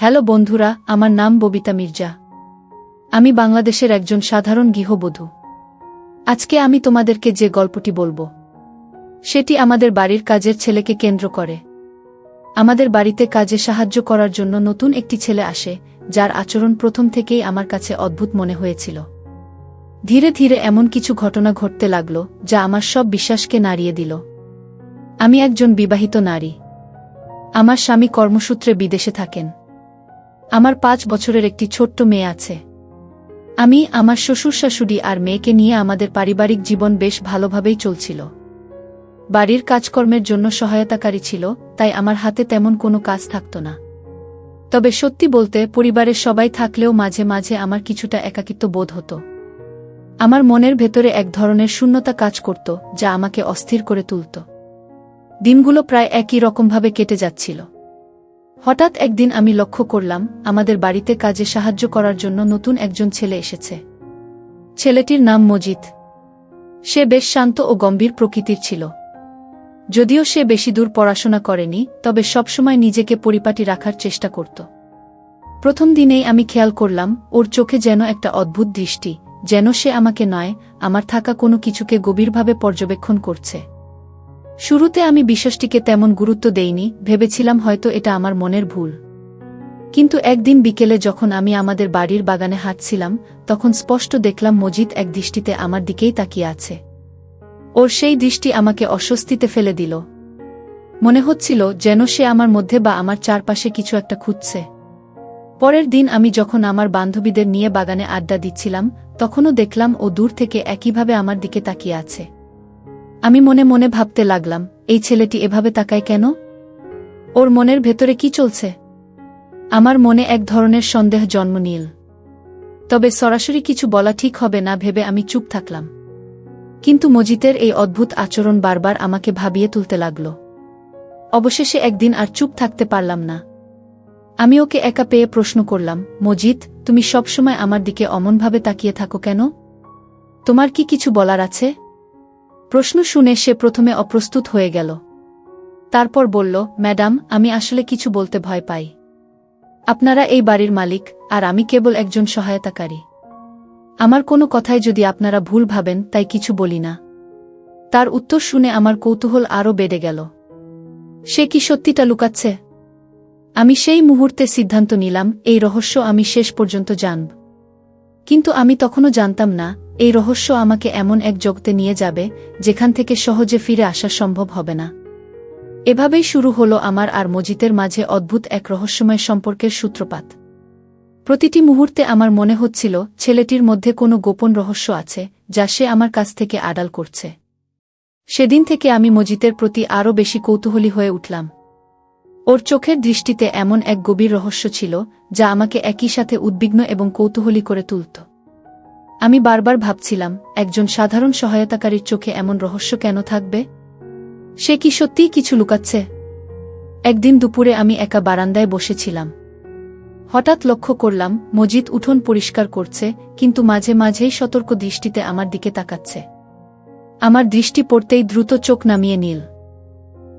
Hello বন্ধুরা, আমার নাম ববিতা মির্জা। আমি বাংলাদেশের একজন সাধারণ গৃহবধূ। আজকে আমি তোমাদেরকে যে গল্পটি বলব, সেটি আমাদের বাড়ির কাজের ছেলেকে কেন্দ্র করে। আমাদের বাড়িতে কাজে সাহায্য করার জন্য নতুন একটি ছেলে আসে, যার আচরণ প্রথম থেকেই আমার কাছে অদ্ভুত মনে হয়েছিল। ধীরে ধীরে এমন কিছু ঘটনা ঘটতে লাগল, যা আমার সব বিশ্বাসকে নাড়িয়ে দিল। আমি একজন বিবাহিত নারী। আমার স্বামী কর্মসূত্রে বিদেশে থাকেন। আমার পাঁচ বছরের একটি ছোট্ট মেয়ে আছে। আমি আমার শ্বশুর শাশুড়ি আর মেয়েকে নিয়ে আমাদের পারিবারিক জীবন বেশ ভালোভাবেই চলছিল। বাড়ির কাজকর্মের জন্য সহায়তাকারী ছিল, তাই আমার হাতে তেমন কোনো কাজ থাকত না। তবে সত্যি বলতে, পরিবারের সবাই থাকলেও মাঝে মাঝে আমার কিছুটা একাকিত্ব বোধ হতো। আমার মনের ভেতরে এক ধরনের শূন্যতা কাজ করত, যা আমাকে অস্থির করে তুলত। দিনগুলো প্রায় একই রকমভাবে কেটে যাচ্ছিল। হঠাৎ একদিন আমি লক্ষ্য করলাম, আমাদের বাড়িতে কাজে সাহায্য করার জন্য নতুন একজন ছেলে এসেছে। ছেলেটির নাম মজিদ। সে বেশ শান্ত ও গম্ভীর প্রকৃতির ছিল। যদিও সে বেশি দূর পড়াশোনা করেনি, তবে সবসময় নিজেকে পরিপাটি রাখার চেষ্টা করত। প্রথম দিনেই আমি খেয়াল করলাম, ওর চোখে যেন একটা অদ্ভুত দৃষ্টি, যেন সে আমাকে নয়, আমার থাকা কোনো কিছুকে গভীরভাবে পর্যবেক্ষণ করছে। শুরুতে আমি বিশ্বাসটিকে তেমন গুরুত্ব দেইনি, ভেবেছিলাম হয়তো এটা আমার মনের ভুল। কিন্তু একদিন বিকেলে যখন আমি আমাদের বাড়ির বাগানে হাঁটছিলাম, তখন স্পষ্ট দেখলাম মজিদ এক দৃষ্টিতে আমার দিকেই তাকিয়ে আছে। ওর সেই দৃষ্টি আমাকে অস্বস্তিতে ফেলে দিল। মনে হচ্ছিল যেন সে আমার মধ্যে বা আমার চারপাশে কিছু একটা খুঁজছে। পরের দিন আমি যখন আমার বান্ধবীদের নিয়ে বাগানে আড্ডা দিচ্ছিলাম, তখনও দেখলাম ও দূর থেকে একইভাবে আমার দিকে তাকিয়ে আছে। আমি মনে মনে ভাবতে লাগলাম, এই ছেলেটি এভাবে তাকায় কেন? ওর মনের ভেতরে কি চলছে? আমার মনে এক ধরনের সন্দেহ জন্ম নিল। তবে সরাসরি কিছু বলা ঠিক হবে না ভেবে আমি চুপ থাকলাম। কিন্তু মজিতের এই অদ্ভুত আচরণ বারবার আমাকে ভাবিয়ে তুলতে লাগল। অবশেষে একদিন আর চুপ থাকতে পারলাম না। আমি ওকে একা পেয়ে প্রশ্ন করলাম মজিদ তুমি সবসময় আমার দিকে অমনভাবে তাকিয়ে থাকো কেন? তোমার কি কিছু বলার আছে? প্রশ্ন শুনে সে প্রথমে অপ্রস্তুত হয়ে গেল। তারপর বলল, ম্যাডাম, আমি আসলে কিছু বলতে ভয় পাই। আপনারা এই বাড়ির মালিক, আর আমি কেবল একজন সহায়তাকারী। আমার কোনো কথায় যদি আপনারা ভুল ভাবেন, তাই কিছু বলি না তার উত্তর শুনে আমার কৌতূহল আরও বেড়ে গেল। সে কি সত্যিটা লুকাচ্ছে? আমি সেই মুহূর্তে সিদ্ধান্ত নিলাম, এই রহস্য আমি শেষ পর্যন্ত জানব। কিন্তু আমি তখনও জানতাম না এই রহস্য আমাকে এমন এক জগতে নিয়ে যাবে, যেখান থেকে সহজে ফিরে আসা সম্ভব হবে না। এভাবেই শুরু হলো আমার আর মজিতের মাঝে অদ্ভুত এক রহস্যময় সম্পর্কের সূত্রপাত। প্রতিটি মুহূর্তে আমার মনে হচ্ছিল, ছেলেটির মধ্যে কোনো গোপন রহস্য আছে, যা সে আমার কাছ থেকে আড়াল করছে। সেদিন থেকে আমি মজিতের প্রতি আরও বেশি কৌতূহলী হয়ে উঠলাম। ওর চোখের দৃষ্টিতে এমন এক গভীর রহস্য ছিল, যা আমাকে একই সাথে উদ্বিগ্ন এবং কৌতূহলী করে তুলত। আমি বারবার ভাবছিলাম, একজন সাধারণ সহায়তাকারীর চোখে এমন রহস্য কেন থাকবে? সে কি সত্যিই কিছু লুকাচ্ছে? একদিন দুপুরে আমি একা বারান্দায় বসেছিলাম। হঠাৎ লক্ষ্য করলাম, মজিদ উঠোন পরিষ্কার করছে, কিন্তু মাঝে মাঝেই সতর্ক দৃষ্টিতে আমার দিকে তাকাচ্ছে। আমার দৃষ্টি পড়তেই দ্রুত চোখ নামিয়ে নীল।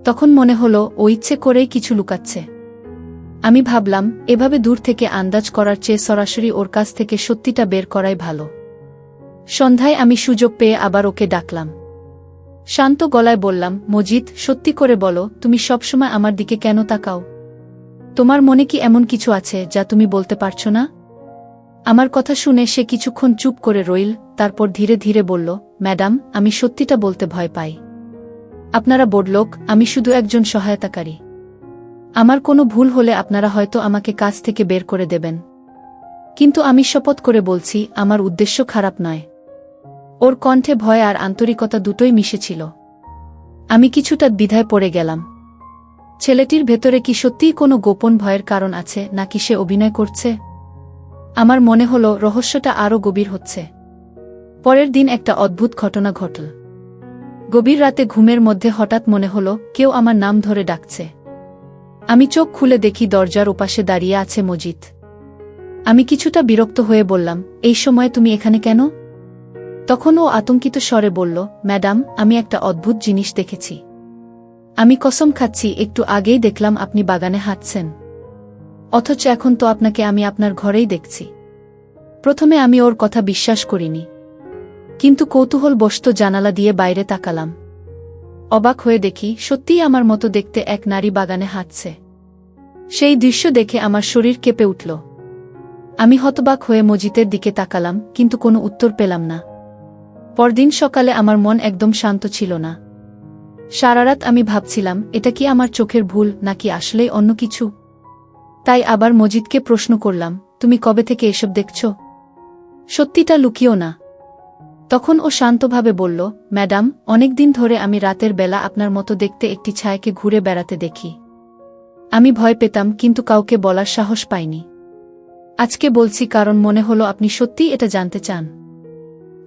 তখন মনে হলো, ও ইচ্ছে করেই কিছু লুকাচ্ছে। আমি ভাবলাম, এভাবে দূর থেকে আন্দাজ করার চেয়ে সরাসরি ওর কাছ থেকে সত্যিটা বের করাই ভালো। সন্ধ্যায় আমি সুযোগ পেয়ে আবার ওকে ডাকলাম। শান্ত গলায় বললাম, মজিদ, সত্যি করে বলো, তুমি সবসময় আমার দিকে কেন তাকাও? তোমার মনে কি এমন কিছু আছে যা তুমি বলতে পারছ না? আমার কথা শুনে সে কিছুক্ষণ চুপ করে রইল, তারপর ধীরে ধীরে বলল, ম্যাডাম, আমি সত্যিটা বলতে ভয় পাই। আপনারা বড়লোক আমি শুধু একজন সহায়তাকারী। আমার কোনো ভুল হলে আপনারা হয়তো আমাকে কাজ থেকে বের করে দেবেন। কিন্তু আমি শপথ করে বলছি, আমার উদ্দেশ্য খারাপ নয়। ওর কণ্ঠে ভয় আর আন্তরিকতা দুটোই মিশেছিল। আমি কিছুটা দ্বিধায় পড়ে গেলাম। ছেলেটির ভেতরে কি সত্যিই কোনো গোপন ভয়ের কারণ আছে, নাকি সে অভিনয় করছে? আমার মনে হল রহস্যটা আরও গভীর হচ্ছে। পরের দিন একটা অদ্ভুত ঘটনা ঘটল। গভীর রাতে ঘুমের মধ্যে হঠাৎ মনে হল কেউ আমার নাম ধরে ডাকছে। আমি চোখ খুলে দেখি দরজার ওপাশে দাঁড়িয়ে আছে মজিদ। আমি কিছুটা বিরক্ত হয়ে বললাম, এই সময় তুমি এখানে কেন? তখন ও আতঙ্কিত স্বরে বলল, ম্যাডাম, আমি একটা অদ্ভুত জিনিস দেখেছি। আমি কসম খাচ্ছি, একটু আগেই দেখলাম আপনি বাগানে হাঁটছেন। অথচ এখন তো আপনাকে আমি আপনার ঘরেই দেখছি। প্রথমে আমি ওর কথা বিশ্বাস করিনি। কিন্তু কৌতূহল বসত জানালা দিয়ে বাইরে তাকালাম। অবাক হয়ে দেখি, সত্যিই আমার মতো দেখতে এক নারী বাগানে হাঁটছে। সেই দৃশ্য দেখে আমার শরীর কেঁপে উঠল। আমি হতবাক হয়ে মজিতের দিকে তাকালাম, কিন্তু কোনো উত্তর পেলাম না। পরদিন সকালে আমার মন একদম শান্ত ছিল না। সারারাত আমি ভাবছিলাম, এটা কি আমার চোখের ভুল, নাকি আসলেই অন্য কিছু? তাই আবার মজিদকে প্রশ্ন করলাম, তুমি কবে থেকে এসব দেখছ? সত্যিটা লুকিও না। তখন ও শান্তভাবে বলল, ম্যাডাম, অনেকদিন ধরে আমি রাতের বেলা আপনার মতো দেখতে একটি ছায়াকে ঘুরে বেড়াতে দেখি। আমি ভয় পেতাম, কিন্তু কাউকে বলার সাহস পাইনি। আজকে বলছি কারণ মনে হলো আপনি সত্যিই এটা জানতে চান।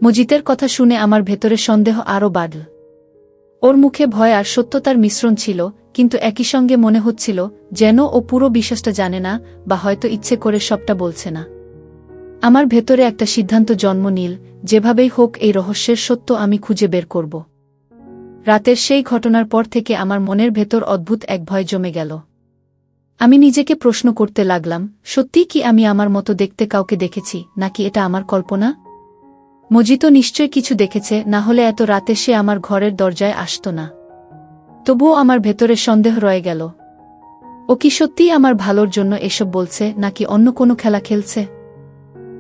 মজিতের কথা শুনে আমার ভেতরে সন্দেহ আরও বাড়ল। ওর মুখে ভয় আর সত্যতার মিশ্রণ ছিল, কিন্তু একই সঙ্গে মনে হচ্ছিল যেন ও পুরো বিশ্বাসটা জানে না বা হয়তো ইচ্ছে করে সবটা বলছে না। আমার ভেতরে একটা সিদ্ধান্ত জন্ম নিল, যেভাবেই হোক এই রহস্যের সত্য আমি খুঁজে বের করব। রাতের সেই ঘটনার পর থেকে আমার মনের ভেতর অদ্ভুত এক ভয় জমে গেল। আমি নিজেকে প্রশ্ন করতে লাগলাম সত্যিই কি আমি আমার মতো দেখতে কাউকে দেখেছি, নাকি এটা আমার কল্পনা? মজিত নিশ্চয় কিছু দেখেছে, না হলে এত রাতে সে আমার ঘরের দরজায় আসত না। তবুও আমার ভেতরে সন্দেহ রয়ে গেল। ও কি সত্যিই আমার ভালোর জন্য এসব বলছে, নাকি অন্য কোনো খেলা খেলছে?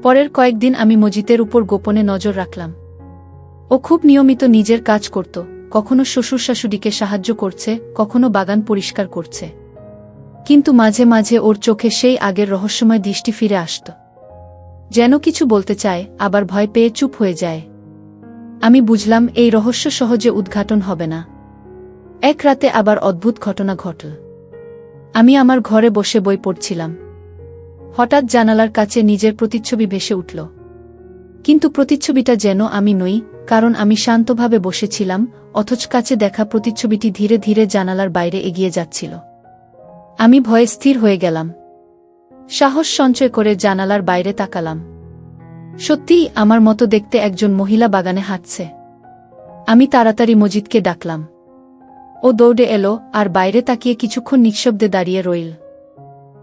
পরের কয়েকদিন আমি মজিতের উপর গোপনে নজর রাখলাম। ও খুব নিয়মিত নিজের কাজ করত, কখনো শ্বশুর শাশুড়িকে সাহায্য করছে, কখনো বাগান পরিষ্কার করছে। কিন্তু মাঝে মাঝে ওর চোখে সেই আগের রহস্যময় দৃষ্টি ফিরে আসত। যেন কিছু বলতে চায়, আবার ভয় পেয়ে চুপ হয়ে যায়। আমি বুঝলাম এই রহস্য সহজে উদ্ঘাটন হবে না। এক রাতে আবার অদ্ভুত ঘটনা ঘটল। আমি আমার ঘরে বসে বই পড়ছিলাম। হঠাৎ জানালার কাছে নিজের প্রতিচ্ছবি ভেসে উঠল। কিন্তু প্রতিচ্ছবিটা যেন আমি নই, কারণ আমি শান্তভাবে বসেছিলাম, অথচ কাছে দেখা প্রতিচ্ছবিটি ধীরে ধীরে জানালার বাইরে এগিয়ে যাচ্ছিল। আমি ভয়ে স্থির হয়ে গেলাম। সাহস সঞ্চয় করে জানালার বাইরে তাকালাম। সত্যিই আমার মতো দেখতে একজন মহিলা বাগানে হাঁটছে। আমি তাড়াতাড়ি মজিদকে ডাকলাম। ও দৌড়ে এলো আর বাইরে তাকিয়ে কিছুক্ষণ নিঃশব্দে দাঁড়িয়ে রইল।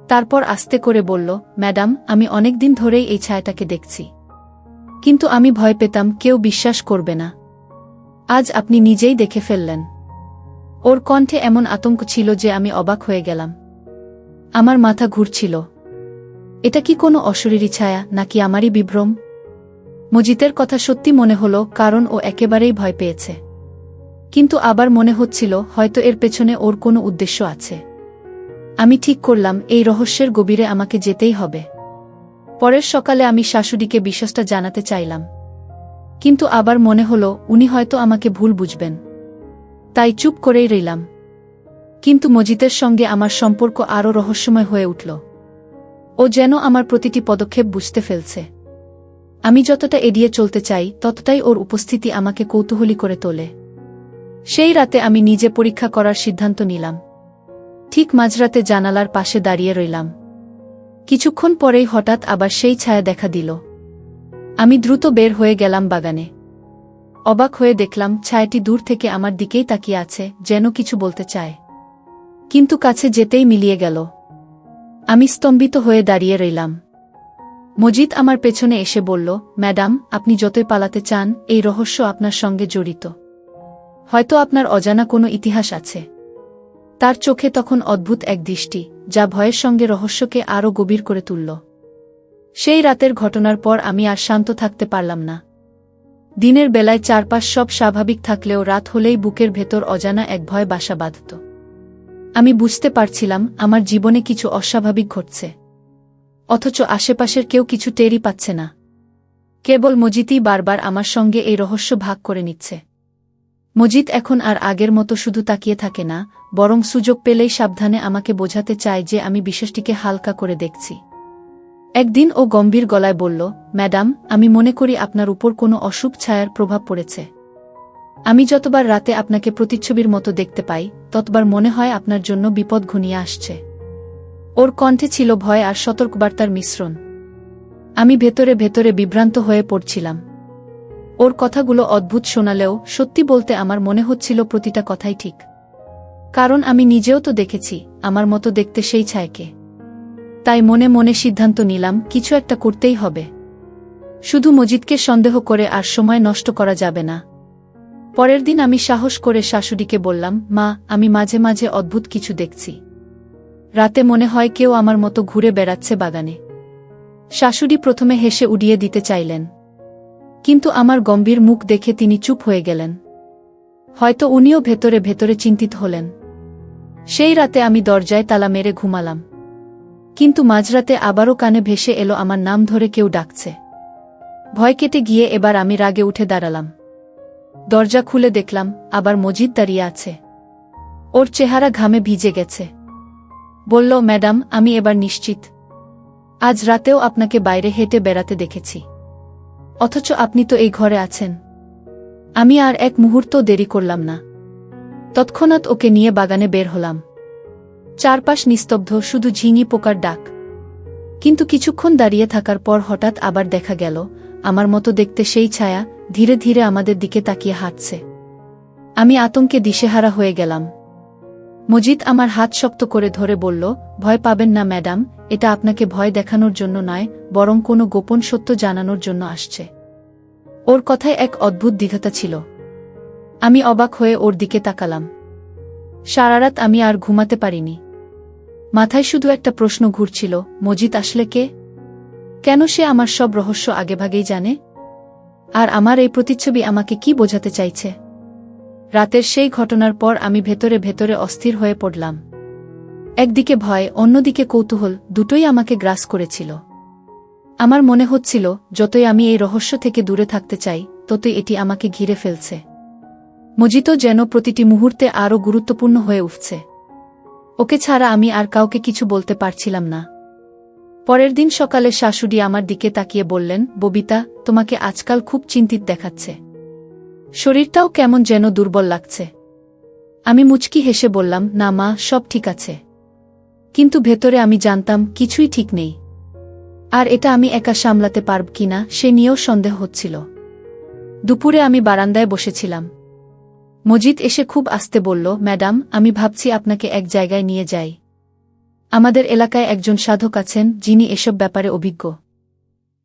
তারপর আস্তে করে বলল, ম্যাডাম, আমি অনেকদিন ধরেই এই ছায়াটাকে দেখছি। কিন্তু আমি ভয় পেতাম, কেউ বিশ্বাস করবে না। আজ আপনি নিজেই দেখে ফেললেন। ওর কণ্ঠে এমন আতঙ্ক ছিল যে আমি অবাক হয়ে গেলাম। আমার মাথা ঘুরছিল। এটা কি কোনো অশরীরী ছায়া, নাকি আমারই বিভ্রম? মজিতের কথা সত্যি মনে হলো, কারণ ও একেবারেই ভয় পেয়েছে। কিন্তু আবার মনে হচ্ছিল, হয়তো এর পেছনে ওর কোনো উদ্দেশ্য আছে। আমি ঠিক করলাম, এই রহস্যের গভীরে আমাকে যেতেই হবে। পরের সকালে আমি শাশুড়িকে বিশ্বাসটা জানাতে চাইলাম। কিন্তু আবার মনে হলো, উনি হয়তো আমাকে ভুল বুঝবেন। তাই চুপ করেই রইলাম। কিন্তু মজিতের সঙ্গে আমার সম্পর্ক আরও রহস্যময় হয়ে উঠল। ও যেন আমার প্রতিটি পদক্ষেপ বুঝতে ফেলছে। আমি যতটা এড়িয়ে চলতে চাই, ততটাই ওর উপস্থিতি আমাকে কৌতূহলী করে তোলে। সেই রাতে আমি নিজে পরীক্ষা করার সিদ্ধান্ত নিলাম। ঠিক মাঝরাতে জানালার পাশে দাঁড়িয়ে রইলাম। কিছুক্ষণ পরেই হঠাৎ আবার সেই ছায়া দেখা দিল। আমি দ্রুত বের হয়ে গেলাম বাগানে। অবাক হয়ে দেখলাম, ছায়াটি দূর থেকে আমার দিকেই তাকিয়ে আছে, যেন কিছু বলতে চায়। কিন্তু কাছে যেতেই মিলিয়ে গেল। আমি স্তম্ভিত হয়ে দাঁড়িয়ে রইলাম। মজিদ আমার পেছনে এসে বলল, ম্যাডাম, আপনি যতই পালাতে চান, এই রহস্য আপনার সঙ্গে জড়িত। হয়তো আপনার অজানা কোনো ইতিহাস আছে। তার চোখে তখন অদ্ভুত এক দৃষ্টি, যা ভয়ের সঙ্গে রহস্যকে আরও গভীর করে তুলল। সেই রাতের ঘটনার পর আমি আর শান্ত থাকতে পারলাম না। দিনের বেলায় চারপাশ সব স্বাভাবিক থাকলেও রাত হলেই বুকের ভেতর অজানা এক ভয় বাসা বাঁধত। আমি বুঝতে পারছিলাম আমার জীবনে কিছু অস্বাভাবিক ঘটছে। অথচ আশেপাশের কেউ কিছু টেরই পাচ্ছে না। কেবল মজিতই বারবার আমার সঙ্গে এই রহস্য ভাগ করে নিচ্ছে। মজিদ এখন আর আগের মতো শুধু তাকিয়ে থাকে না, বরং সুযোগ পেলেই সাবধানে আমাকে বোঝাতে চায় যে আমি বিশেষটিকে হালকা করে দেখছি। একদিন ও গম্ভীর গলায় বলল, ম্যাডাম, আমি মনে করি আপনার উপর কোনো অশুভ ছায়ার প্রভাব পড়েছে। আমি যতবার রাতে আপনাকে প্রতিচ্ছবির মতো দেখতে পাই, ততবার মনে হয় আপনার জন্য বিপদ ঘনিয়ে আসছে। ওর কণ্ঠে ছিল ভয় আর সতর্কবার্তার মিশ্রণ। আমি ভেতরে ভেতরে বিভ্রান্ত হয়ে পড়ছিলাম। ওর কথাগুলো অদ্ভুত শোনালেও সত্যি বলতে আমার মনে হচ্ছিল প্রতিটা কথাই ঠিক। কারণ আমি নিজেও তো দেখেছি, আমার মতো দেখতে সেই ছায়কে। তাই মনে মনে সিদ্ধান্ত নিলাম, কিছু একটা করতেই হবে। শুধু মজিদকে সন্দেহ করে আর সময় নষ্ট করা যাবে না। পরের দিন আমি সাহস করে শাশুড়িকে বললাম, মা, আমি মাঝে মাঝে অদ্ভুত কিছু দেখছি। রাতে মনে হয় কেউ আমার মতো ঘুরে বেড়াচ্ছে বাগানে। শাশুড়ি প্রথমে হেসে উড়িয়ে দিতে চাইলেন। কিন্তু আমার গম্ভীর মুখ দেখে তিনি চুপ হয়ে গেলেন। হয়তো উনিও ভেতরে ভেতরে চিন্তিত হলেন। সেই রাতে আমি দরজায় তালা মেরে ঘুমালাম। কিন্তু মাঝরাতে আবারও কানে ভেসে এলো আমার নাম ধরে কেউ ডাকছে। ভয় কেটে গিয়ে এবার আমি রাগে উঠে দাঁড়ালাম। দরজা খুলে দেখলাম, আবার মজিদ দাঁড়িয়ে আছে। ওর চেহারা ঘামে ভিজে গেছে। বলল, ম্যাডাম, আমি এবার নিশ্চিত। আজ রাতেও আপনাকে বাইরে হেঁটে বেড়াতে দেখেছি। অথচ আপনি তো এই ঘরে আছেন। আমি আর এক মুহূর্ত দেরি করলাম না। তৎক্ষণাৎ ওকে নিয়ে বাগানে বের হলাম। চারপাশ নিস্তব্ধ, শুধু ঝিঙি পোকার ডাক। কিন্তু কিছুক্ষণ দাঁড়িয়ে থাকার পর হঠাৎ আবার দেখা গেল, আমার মতো দেখতে সেই ছায়া ধীরে ধীরে আমাদের দিকে তাকিয়ে হাঁটছে। আমি আতঙ্কে দিশেহারা হয়ে গেলাম। মজিদ আমার হাত শক্ত করে ধরে বলল, ভয় পাবেন না, ম্যাডাম, এটা আপনাকে ভয় দেখানোর জন্য নয়, বরং কোনো গোপন সত্য জানানোর জন্য আসছে। ওর কথায় এক অদ্ভুত দীঘতা ছিল। আমি অবাক হয়ে ওর দিকে তাকালাম। সারারাত আমি আর ঘুমাতে পারিনি। মাথায় শুধু একটা প্রশ্ন ঘুরছিল, মজিদ আসলে কে? কেন সে আমার সব রহস্য আগেভাগেই জানে? আর আমার এই প্রতিচ্ছবি আমাকে কি বোঝাতে চাইছে? রাতের সেই ঘটনার পর আমি ভেতরে ভেতরে অস্থির হয়ে পড়লাম। একদিকে ভয়, অন্যদিকে কৌতূহল, দুটোই আমাকে গ্রাস করেছিল। আমার মনে হচ্ছিল, যতই আমি এই রহস্য থেকে দূরে থাকতে চাই, ততই এটি আমাকে ঘিরে ফেলছে। মজিতও যেন প্রতিটি মুহূর্তে আরও গুরুত্বপূর্ণ হয়ে উঠছে। ওকে ছাড়া আমি আর কাউকে কিছু বলতে পারছিলাম না। পরের দিন সকালে শাশুড়ি আমার দিকে তাকিয়ে বললেন, ববিতা, তোমাকে আজকাল খুব চিন্তিত দেখাচ্ছে। শরীরটাও কেমন যেন দুর্বল লাগছে। আমি মুচকি হেসে বললাম, না মা, সব ঠিক আছে। কিন্তু ভেতরে আমি জানতাম, কিছুই ঠিক নেই। আর এটা আমি একা সামলাতে পারব কিনা সে নিয়েও সন্দেহ হচ্ছিল। দুপুরে আমি বারান্দায় বসেছিলাম। মজিদ এসে খুব আস্তে বলল, ম্যাডাম, আমি ভাবছি আপনাকে এক জায়গায় নিয়ে যাই। আমাদের এলাকায় একজন সাধক আছেন, যিনি এসব ব্যাপারে অভিজ্ঞ।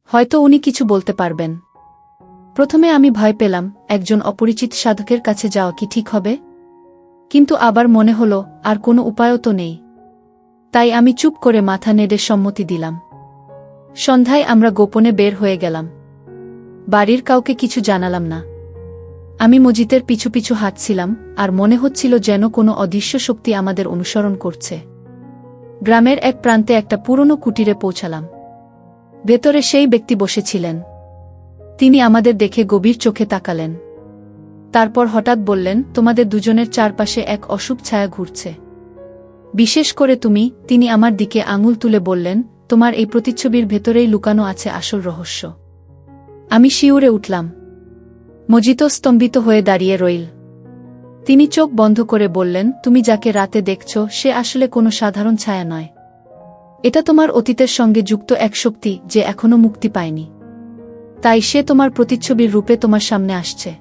হয়তো উনি কিছু বলতে পারবেন। প্রথমে আমি ভয় পেলাম, একজন অপরিচিত সাধকের কাছে যাওয়া কি ঠিক হবে? কিন্তু আবার মনে হল, আর কোনো উপায়ও তো নেই। তাই আমি চুপ করে মাথা নেড়ে সম্মতি দিলাম। সন্ধ্যায় আমরা গোপনে বের হয়ে গেলাম। বাড়ির কাউকে কিছু জানালাম না। আমি মজিতের পিছু পিছু হাঁটছিলাম, আর মনে হচ্ছিল যেন কোনো অদৃশ্য শক্তি আমাদের অনুসরণ করছে। গ্রামের এক প্রান্তে একটা পুরনো কুটিরে পৌঁছালাম। ভেতরে সেই ব্যক্তি বসেছিলেন। তিনি আমাদের দেখে গভীর চোখে তাকালেন। তারপর হঠাৎ বললেন, তোমাদের দুজনের চারপাশে এক অশুভ ছায়া ঘুরছে। বিশেষ করে তুমি। তিনি আমার দিকে আঙুল তুলে বললেন, তোমার এই প্রতিচ্ছবির ভেতরেই লুকানো আছে আসল রহস্য। আমি শিউরে উঠলাম। মজিত স্তম্ভিত হয়ে দাঁড়িয়ে রইল। তিনি চোখ বন্ধ করে বললেন, তুমি যাকে রাতে দেখছ, সে আসলে কোনো সাধারণ ছায়া নয়। এটা তোমার অতীতের সঙ্গে যুক্ত এক শক্তি যে এখনও মুক্তি পায়নি। তাই সে তোমার প্রতিচ্ছবির রূপে তোমার সামনে আসছে।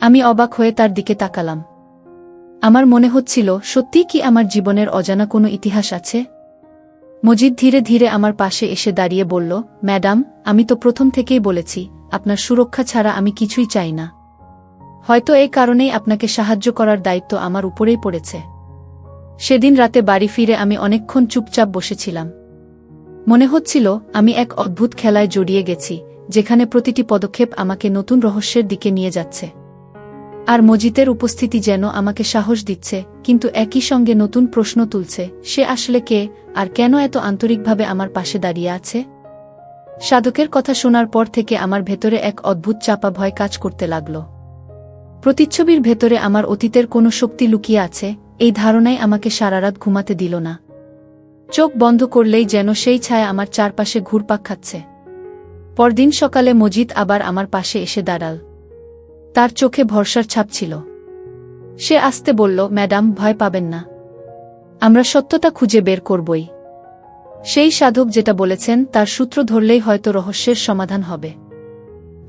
আমি অবাক হয়ে তার দিকে তাকালাম। আমার মনে হচ্ছিল, সত্যি কি আমার জীবনের অজানা কোনো ইতিহাস আছে? মজিদ ধীরে ধীরে আমার পাশে এসে দাঁড়িয়ে বলল, ম্যাডাম, আমি তো প্রথম থেকেই বলেছি, আপনার সুরক্ষা ছাড়া আমি কিছুই চাই না। হয়তো এই কারণেই আপনাকে সাহায্য করার দায়িত্ব আমার উপরেই পড়েছে। সেদিন রাতে বাড়ি ফিরে আমি অনেকক্ষণ চুপচাপ বসেছিলাম। মনে হচ্ছিল, আমি এক অদ্ভুত খেলায় জড়িয়ে গেছি, যেখানে প্রতিটি পদক্ষেপ আমাকে নতুন রহস্যের দিকে নিয়ে যাচ্ছে। আর মজিতের উপস্থিতি যেন আমাকে সাহস দিচ্ছে, কিন্তু একই সঙ্গে নতুন প্রশ্ন তুলছে, সে আসলে কে, আর কেন এত আন্তরিকভাবে আমার পাশে দাঁড়িয়ে আছে? সাধকের কথা শোনার পর থেকে আমার ভেতরে এক অদ্ভুত চাপা ভয় কাজ করতে লাগল। প্রতিচ্ছবির ভেতরে আমার অতীতের কোনো শক্তি লুকিয়ে আছে, এই ধারণাই আমাকে সারারাত ঘুমাতে দিল না। চোখ বন্ধ করলেই যেন সেই ছায়া আমার চারপাশে ঘুরপাক খাচ্ছে। পরদিন সকালে মজিদ আবার আমার পাশে এসে দাঁড়াল। তার চোখে ভরসার ছাপ ছিল। সে আসতে বলল, ম্যাডাম, ভয় পাবেন না। আমরা সত্যটা খুঁজে বের করবই। সেই সাধক যেটা বলেছেন, তার সূত্র ধরলেই হয়তো রহস্যের সমাধান হবে।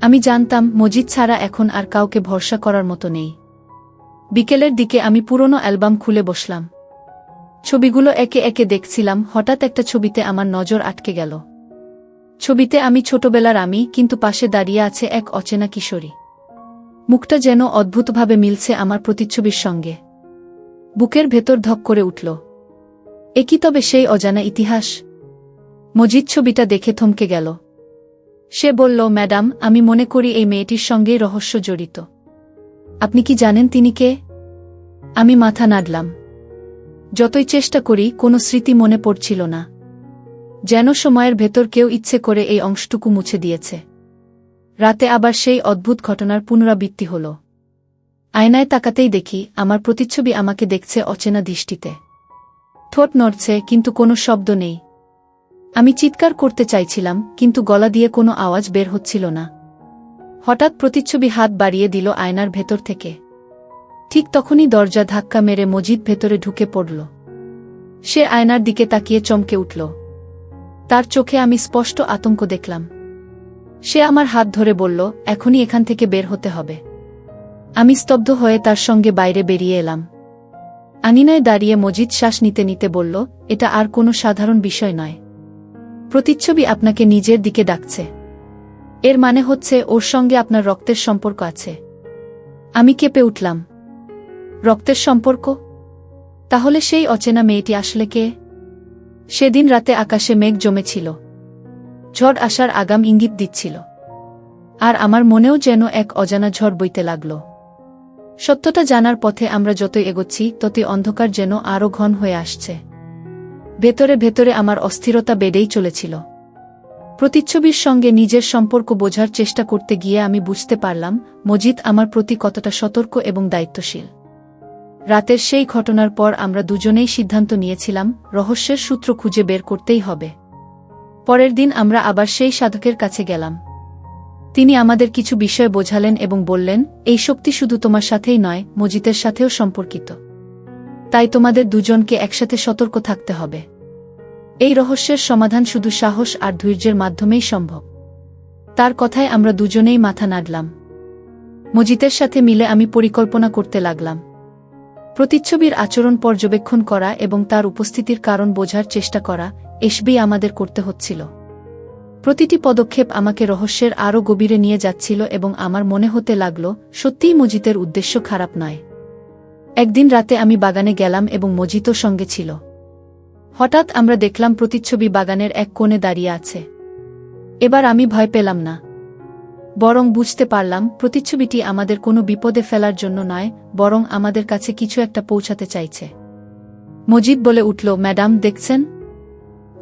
আমি জানতাম, মজিদ ছাড়া এখন আর কাউকে ভরসা করার মতো নেই। বিকেলের দিকে আমি পুরনো অ্যালবাম খুলে বসলাম। ছবিগুলো একে একে দেখছিলাম, হঠাৎ একটা ছবিতে আমার নজর আটকে গেল। ছবিতে আমি ছোটবেলার আমি কিন্তু পাশে দাঁড়িয়ে আছে এক অচেনা কিশোরী। মুখটা যেন অদ্ভুতভাবে মিলছে আমার প্রতিচ্ছবির সঙ্গে। বুকের ভেতর ধক করে উঠল। একই তবে সেই অজানা ইতিহাস? মজিদ ছবিটা দেখে থমকে গেল। সে বলল, ম্যাডাম, আমি মনে করি এই মেয়েটির সঙ্গেই রহস্য জড়িত। আপনি কি জানেন তিনি কে? আমি মাথা নাড়লাম। যতই চেষ্টা করি, কোনো স্মৃতি মনে পড়ছিল না। যেন সময়ের ভেতর কেউ ইচ্ছে করে এই অংশটুকু মুছে দিয়েছে। রাতে আবার সেই অদ্ভুত ঘটনার পুনরাবৃত্তি হল। আয়নায় তাকাতেই দেখি, আমার প্রতিচ্ছবি আমাকে দেখছে অচেনা দৃষ্টিতে। ঠোঁট নড়ছে, কিন্তু কোনো শব্দ নেই। আমি চিৎকার করতে চাইছিলাম, কিন্তু গলা দিয়ে কোনো আওয়াজ বের হচ্ছিল না। হঠাৎ প্রতিচ্ছবি হাত বাড়িয়ে দিল আয়নার ভেতর থেকে। ঠিক তখনই দরজা ধাক্কা মেরে মজিদ ভেতরে ঢুকে পড়ল। সে আয়নার দিকে তাকিয়ে চমকে উঠল। তার চোখে আমি স্পষ্ট আতঙ্ক দেখলাম। সে আমার হাত ধরে বলল, এখনই এখান থেকে বের হতে হবে। আমি স্তব্ধ হয়ে তার সঙ্গে বাইরে বেরিয়ে এলাম। আনিনায় দাঁড়িয়ে মজিদ শ্বাস নিতে নিতে বলল, এটা আর কোনো সাধারণ বিষয় নয়। প্রতিচ্ছবি আপনাকে নিজের দিকে ডাকছে। এর মানে হচ্ছে ওর সঙ্গে আপনার রক্তের সম্পর্ক আছে। আমি কেঁপে উঠলাম। রক্তের সম্পর্ক? তাহলে সেই অচেনা মেয়েটি আসলে কে? সেদিন রাতে আকাশে মেঘ জমেছিল। ঝড় আসার আগাম ইঙ্গিত দিচ্ছিল। আর আমার মনেও যেন এক অজানা ঝড় বইতে লাগল। সত্যটা জানার পথে আমরা যতই এগোচ্ছি, ততই অন্ধকার যেন আরও ঘন হয়ে আসছে। ভেতরে ভেতরে আমার অস্থিরতা বেড়েই চলেছিল। প্রতিচ্ছবির সঙ্গে নিজের সম্পর্ক বোঝার চেষ্টা করতে গিয়ে আমি বুঝতে পারলাম, মজিদ আমার প্রতি কতটা সতর্ক এবং দায়িত্বশীল। রাতের সেই ঘটনার পর আমরা দুজনেই সিদ্ধান্ত নিয়েছিলাম, রহস্যের সূত্র খুঁজে বের করতেই হবে। পরের দিন আমরা আবার সেই সাধকের কাছে গেলাম। তিনি আমাদের কিছু বিষয় বোঝালেন এবং বললেন, এই শক্তি শুধু তোমার সাথেই নয়, মজিদের সাথেও সম্পর্কিত। তাই তোমাদের দুজনকে একসাথে সতর্ক থাকতে হবে। এই রহস্যের সমাধান শুধু সাহস আর ধৈর্যের মাধ্যমেই সম্ভব। তার কথায় আমরা দুজনেই মাথা নাড়লাম। মজিতের সাথে মিলে আমি পরিকল্পনা করতে লাগলাম। প্রতিচ্ছবির আচরণ পর্যবেক্ষণ করা এবং তার উপস্থিতির কারণ বোঝার চেষ্টা করা, এসবই আমাদের করতে হচ্ছিল। প্রতিটি পদক্ষেপ আমাকে রহস্যের আরও গভীরে নিয়ে যাচ্ছিল এবং আমার মনে হতে লাগল, সত্যিই মজিতের উদ্দেশ্য খারাপ নয়। একদিন রাতে আমি বাগানে গেলাম এবং মজিতও সঙ্গে ছিল। হঠাৎ আমরা দেখলাম প্রতিচ্ছবি বাগানের এক কোণে দাঁড়িয়ে আছে। এবার আমি ভয় পেলাম না। বরং বুঝতে পারলাম, প্রতিচ্ছবিটি আমাদের কোনো বিপদে ফেলার জন্য নয়, বরং আমাদের কাছে কিছু একটা পৌঁছাতে চাইছে। মজিদ বলে উঠল, ম্যাডাম, দেখছেন?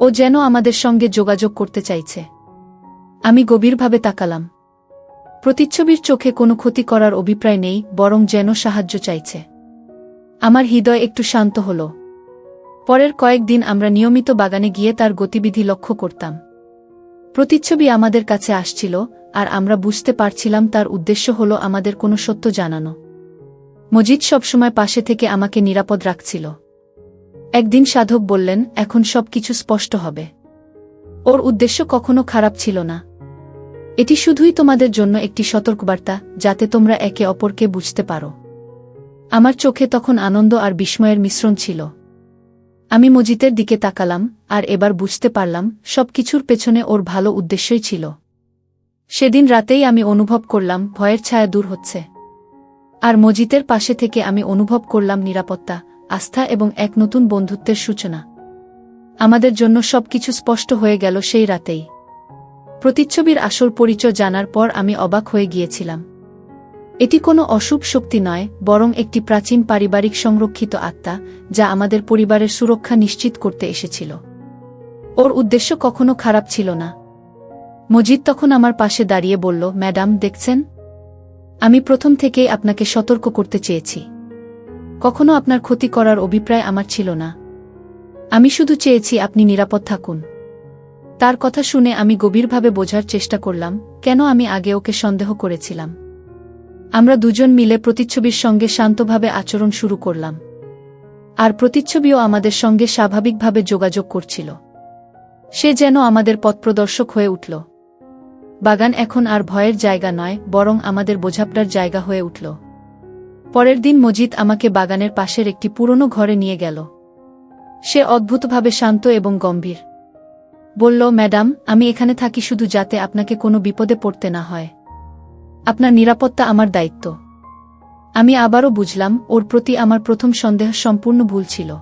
ও যেন আমাদের সঙ্গে যোগাযোগ করতে চাইছে। আমি গভীরভাবে তাকালাম। প্রতিচ্ছবির চোখে কোনো ক্ষতি করার অভিপ্রায় নেই, বরং যেন সাহায্য চাইছে। আমার হৃদয় একটু শান্ত হল। পরের কয়েকদিন আমরা নিয়মিত বাগানে গিয়ে তার গতিবিধি লক্ষ্য করতাম। প্রতিচ্ছবি আমাদের কাছে আসছিল, আর আমরা বুঝতে পারছিলাম তার উদ্দেশ্য হল আমাদের কোনো সত্য জানানো। মজিদ সবসময় পাশে থেকে আমাকে নিরাপদ রাখছিল। একদিন সাধক বললেন, এখন সব কিছু স্পষ্ট হবে। ওর উদ্দেশ্য কখনো খারাপ ছিল না। এটি শুধুই তোমাদের জন্য একটি সতর্কবার্তা, যাতে তোমরা একে অপরকে বুঝতে পারো। আমার চোখে তখন আনন্দ আর বিস্ময়ের মিশ্রণ ছিল। আমি মজিতের দিকে তাকালাম, আর এবার বুঝতে পারলাম, সবকিছুর পেছনে ওর ভালো উদ্দেশ্যই ছিল। সেদিন রাতেই আমি অনুভব করলাম, ভয়ের ছায়া দূর হচ্ছে। আর মজিতের পাশে থেকে আমি অনুভব করলাম নিরাপত্তা, আস্থা এবং এক নতুন বন্ধুত্বের সূচনা। আমাদের জন্য সবকিছু স্পষ্ট হয়ে গেল সেই রাতেই। প্রতিচ্ছবির আসল পরিচয় জানার পর আমি অবাক হয়ে গিয়েছিলাম। এটি কোনো অশুভ শক্তি নয়, বরং একটি প্রাচীন পারিবারিক সংরক্ষিত আত্মা, যা আমাদের পরিবারের সুরক্ষা নিশ্চিত করতে এসেছিল। ওর উদ্দেশ্য কখনো খারাপ ছিল না। মজিদ তখন আমার পাশে দাঁড়িয়ে বলল, ম্যাডাম, দেখছেন? আমি প্রথম থেকেই আপনাকে সতর্ক করতে চেয়েছি। কখনো আপনার ক্ষতি করার অভিপ্রায় আমার ছিল না। আমি শুধু চেয়েছি আপনি নিরাপদ থাকুন। তার কথা শুনে আমি গভীরভাবে বোঝার চেষ্টা করলাম, কেন আমি আগে ওকে সন্দেহ করেছিলাম। আমরা দুজন মিলে প্রতিচ্ছবির সঙ্গে শান্তভাবে আচরণ শুরু করলাম। আর প্রতিচ্ছবিও আমাদের সঙ্গে স্বাভাবিকভাবে যোগাযোগ করছিল। সে যেন আমাদের পথপ্রদর্শক হয়ে উঠল। বাগান এখন আর ভয়ের জায়গা নয়, বরং আমাদের বোঝাপড়ার জায়গা হয়ে উঠল। পরের দিন মজিদ আমাকে বাগানের পাশের একটি পুরনো ঘরে নিয়ে গেল। সে অদ্ভুতভাবে শান্ত এবং গম্ভীর। বলল, ম্যাডাম, আমি এখানে থাকি শুধু যাতে আপনাকে কোনো বিপদে পড়তে না হয়। আপনার নিরাপত্তা আমার দায়িত্ব। আমি আবারও বুঝলাম, ওর প্রতি আমার প্রথম সন্দেহ সম্পূর্ণ ভুল ছিল।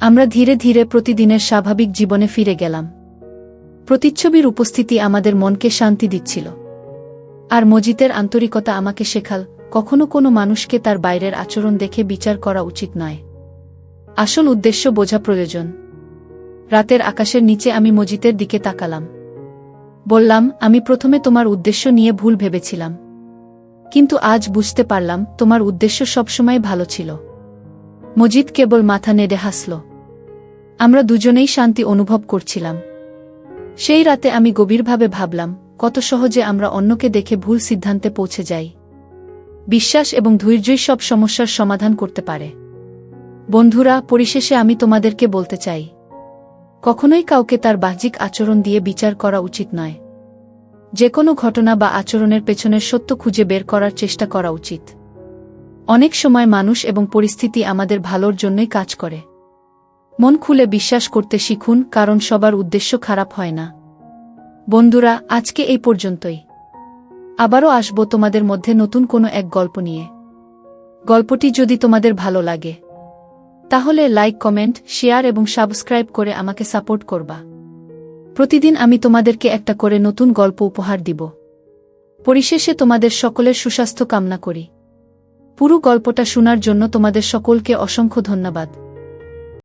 আমরা ধীরে ধীরে প্রতিদিনের স্বাভাবিক জীবনে ফিরে গেলাম। প্রতিচ্ছবির উপস্থিতি আমাদের মনকে শান্তি দিচ্ছিল। আর মজিতের আন্তরিকতা আমাকে শেখাল, কখনো কোনো মানুষকে তার বাইরের আচরণ দেখে বিচার করা উচিত নয়। আসল উদ্দেশ্য বোঝা প্রয়োজন। রাতের আকাশের নিচে আমি মজিতের দিকে তাকালাম। বললাম, আমি প্রথমে তোমার উদ্দেশ্য নিয়ে ভুল ভেবেছিলাম। কিন্তু আজ বুঝতে পারলাম, তোমার উদ্দেশ্য সবসময় ভালো ছিল। মজিদ কেবল মাথা নেড়ে হাসল। আমরা দুজনেই শান্তি অনুভব করছিলাম। সেই রাতে আমি গভীরভাবে ভাবলাম, কত সহজে আমরা অন্যকে দেখে ভুল সিদ্ধান্তে পৌঁছে যাই। বিশ্বাস এবং ধৈর্যই সব সমস্যার সমাধান করতে পারে। বন্ধুরা, পরিশেষে আমি তোমাদেরকে বলতে চাই কখনোই কাউকে তার বাহ্যিক আচরণ দিয়ে বিচার করা উচিত নয়। যে কোনো ঘটনা বা আচরণের পেছনের সত্য খুঁজে বের করার চেষ্টা করা উচিত। অনেক সময় মানুষ এবং পরিস্থিতি আমাদের ভালোর জন্যই কাজ করে। মন খুলে বিশ্বাস করতে শিখুন, কারণ সবার উদ্দেশ্য খারাপ হয় না। বন্ধুরা, আজকে এই পর্যন্তই। আবারও আসব তোমাদের মধ্যে নতুন কোনো এক গল্প নিয়ে। গল্পটি যদি তোমাদের ভালো লাগে তাহলে লাইক, কমেন্ট, শেয়ার এবং সাবস্ক্রাইব করে আমাকে সাপোর্ট করবা। প্রতিদিন আমি তোমাদেরকে একটা করে নতুন গল্প উপহার দিব। পরিশেষে তোমাদের সকলের সুস্বাস্থ্য কামনা করি। পুরো গল্পটা শোনার জন্য তোমাদের সকলকে অসংখ্য ধন্যবাদ।